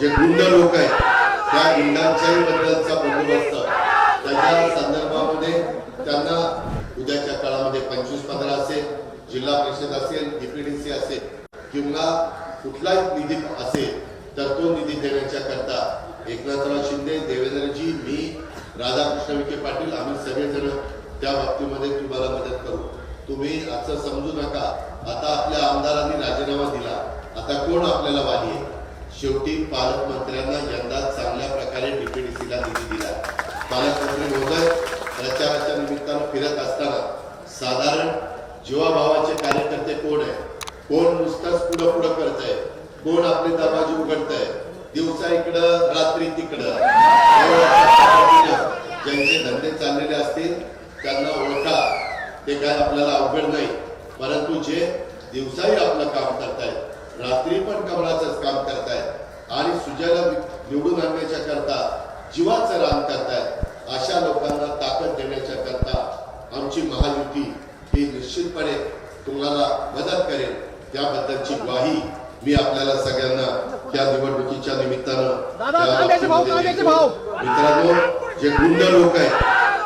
जे गुंड लोक आहेत त्या गुंडांच्याही बद्दलचा बंदोबस्त. त्याच्या संदर्भामध्ये त्यांना उद्याच्या काळामध्ये पंचवीस पंधरा असेल जिल्हा परिषद असेल डीपीडीसी असेल किंवा कुठलाही निधी असेल तर तो निधी देण्याच्या करता एकनाथराव शिंदे देवेंद्रजी मी राधाकृष्ण विखे पाटील आम्ही सगळेजण त्या बाबतीमध्ये तुम्हाला मदत करू. तुम्ही असं समजू नका. आता आपल्या आमदारांनी राजीनामा दिला. आता कोण आपल्याला वाली आहे? शेवटी पालकमंत्र्यांना यंदा चांगल्या प्रकारे डीपीडीसीला निधी दिला. पालकमंत्री महोदय प्रचाराच्या निमित्तानं फिरत असताना साधारण जीवाभावाचे कार्यकर्ते कोण आहे कोण नुसताच पुढं पुढं करत आहे कोण आपली दरवाजे उघडत आहे दिवसा इकडं रात्री तिकडं. ज्यांचे धंदे चाललेले असतील त्यांना ओळखा. ते काय आपल्याला अवघड नाही. परंतु जे दिवसाही आपलं काम करतायत रात्री पण कमळाचंच काम करतायत. आणि सुजयला निवडून आणण्याच्या करता जीवाचं रान करतायत. अशा लोकांना ताकद देण्याच्या करता आमची महायुती ही निश्चितपणे तुम्हाला मदत करेल. त्याबद्दलची ग्वाही मी आपल्याला सगळ्यांना या निवडणुकीच्या निमित्तानं त्या. मित्रांनो जे गुंड लोक आहेत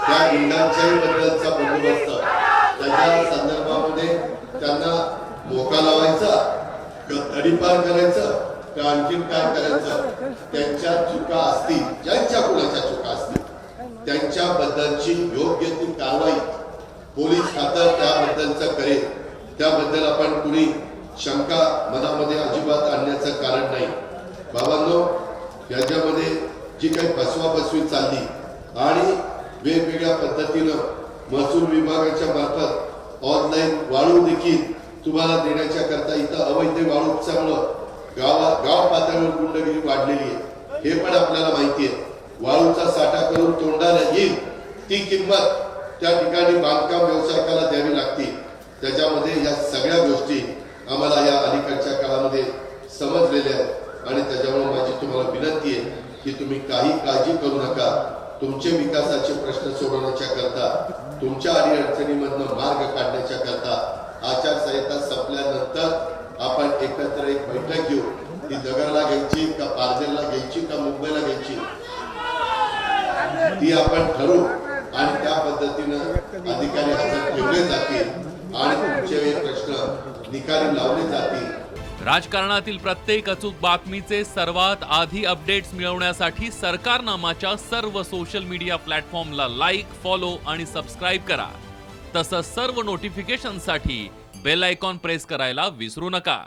त्या गुंडांच्याही बद्दलचा बंदोबस्त त्याच्या संदर्भामध्ये त्यांना मोका लावायचा का करायचं का आणखीन काय करायचं? त्यांच्या चुका असतील ज्यांच्या कुणाच्या चुका असतील? त्यांच्याबद्दलची योग्य ती कारवाई पोलीस खातं त्याबद्दलचं करेल. त्याबद्दल आपण कुणी शंका मनामध्ये अजिबात आणण्याचं कारण नाही. बाबांनो याच्यामध्ये जी काही फसवाफसवी चालली आणि वेगवेगळ्या पद्धतीनं महसूल विभागाच्या मार्फत ऑनलाईन वाळू देखील तुम्हाला देण्याच्या करता इथं अवैध वाळू उपसामुळं गावा गाव पातळीवर गुंडगिरी वाढलेली आहे. हे पण आपल्याला माहिती आहे. वाळूचा साठा करून तोंडाला येईल ती किंमत त्या ठिकाणी बांधकाम व्यावसायिकाला द्यावी लागते. त्याच्यामध्ये या सगळ्या गोष्टी आम्हाला या अलीकडच्या काळामध्ये समजलेल्या आहेत. आणि त्याच्यामुळे माझी तुम्हाला विनंती आहे की तुम्ही काही काळजी करू नका. तुमचे विकासाचे प्रश्न सोडवण्याच्या करता तुमच्या अडीअडचणीमधनं मार्ग काढण्याच्या करता एक बैठक घेऊ ती नगरला घ्यायची का पारनेरला घ्यायची का मुंबईला घ्यायची? ती आपण ठरवू आणि त्या पद्धतीनं अधिकारी हातात ठेवले जातील आणि तुमचे प्रश्न निकाली लावले जातील. राजकारणातील प्रत्येक अचूक बातमीचे सर्वात आधी अपडेट्स मिळवण्यासाठी सरकारनामाच्या सर्व सोशल मीडिया प्लॅटफॉर्मला लाईक फॉलो आणि सबस्क्राईब करा. तसंच सर्व नोटिफिकेशनसाठी बेल आयकॉन प्रेस करायला विसरू नका.